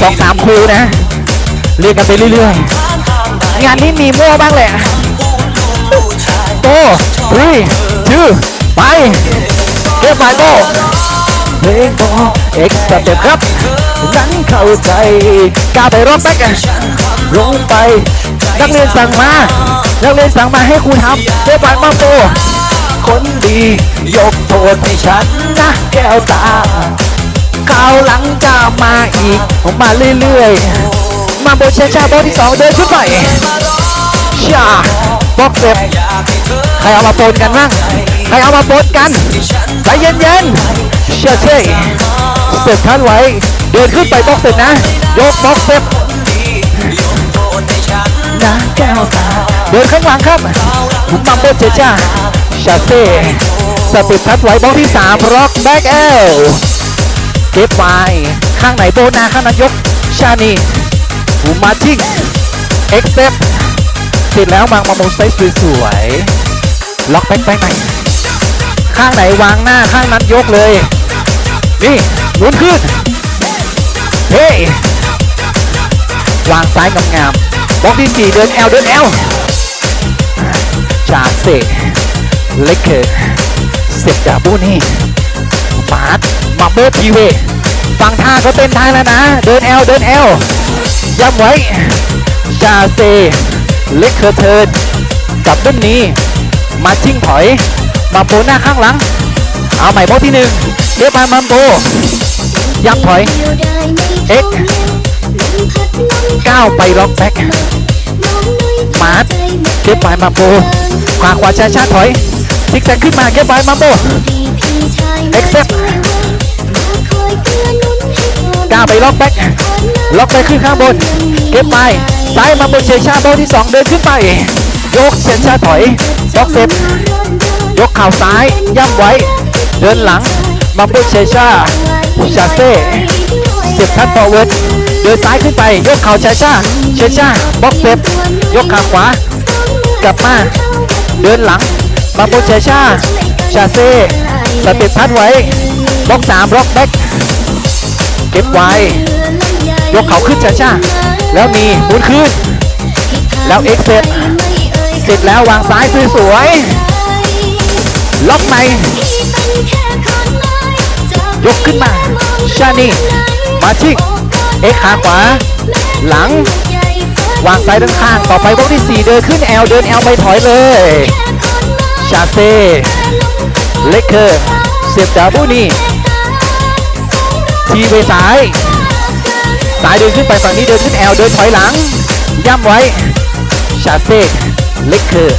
สองสามคูนะ เรียกกันไปเรื่อยๆ งานนี้มีมั่วบ้างแหละโตรีชื่อไปเก็บไปโตเพลงโตเอ็กซ์สเต็ปครับ นั้นเข้าใจกล้าไปรอบแบ็กลงไป นักเรียนสั่งมานักเรียนสั่งมาให้ครูทำเก็บไปมาโตคนดี ยกโทษให้ฉันนะแก้วตา คราวหลังจะมาอีกมาเรื่อยๆ มาโบเชชาโบที่สองเดินขึ้นไปชาบ็อกเซ็ปใครเอามาปนกันบ้างใครเอามาปนกันใจเย็นๆเชื่อเช่เสร็จทันไว้ เดินขึ้นไปบ็อกเซ็ปนะ ยกบ็อกเซ็ปนะแก้วตาเดินข้างหลังครับผมมโบเชชาชาเซ่สติดทัดไว้บล็อกที่3ร็อกแบ็กเอล เก็บไว้ข้างไหนโบนาข้างนั้นยก ชานีหูมาทิ้งเอ็กเซปเสร็จแล้ววางมาโมไซส์สวยๆล็อกแบ็กแบ็กไหนข้างไหนวางหน้าข้างนั้นยกเลย นี่หมุนขึ้น เฮ้วางซ้ายงามๆบล็อกที่สี่เดินแอลเดินแอลจากเซเล็กเกอร์เสร็จจากบูนี่มาร์ มาเบิร์ทีเวฟังท่าเขาเต้นท่าแล้วนะ เดินแอลเดินแอลย้ำไว้จาเซเล็กเคอร์เทิร์นกับด้นนี้มาชิ่งถอยมาโบหน้าข้างหลัง เอาใหม่โบที่หนึ่งเรียบมามัมโบยับถอยเอ็กก้าวไปล็อกแบ็กมาร์ทเก็บไปมาโบขวาขวาช้าช้าถอยซิกแซกขึ้นมาเก็บไปมาโบ Accept กล้าไปล็อกแบ็กล็อกไปขึ้นข้างบน เก็บไปซ้ายมาบนเชชาโบที่สองเดินขึ้นไป ยกเชชาถอยล็อกเซฟยกเข่าซ้ายย่ำไว้ เดินหลังมาบนเชชาชาเซ่เสียบทัดฟอร์เวิร์ดเดินซ้ายขึ้นไป ยกเข่าชชาเชชาบล็อกเซฟยกขาขวากลับมาเดินหลังมาบนเชชาชาเซ่สเต็ปทัดไว้บล็อกสามบล็อกแบ็ก เก็บไว้ ยกเขาขึ้นช้าๆแล้วมีหมุนขึ้น แล้วเอ็กเซปเสร็จแล้ววางซ้ายสวยๆล็อกในยกขึ้นมา ชานีมาชิกเอ็กขาขวา หลัง วางซ้ายด้านข้าง ต่อไปบล็อกที่ 4 เดินขึ้นแอลเดินแอลไปถอยเลย ชาเซเล็กเคอร์เสียบดาบูนี่ ทีไปซ้ายซ้ายเดินขึ้นไปฝั่งนี้เดินขึ้นแอลเดินถอยหลัง ย่ำไว้ ชาเซ่เล็กเคอร์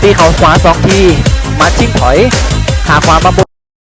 ตีเขาขวาสองที มาชิ่งถอย หาความาบน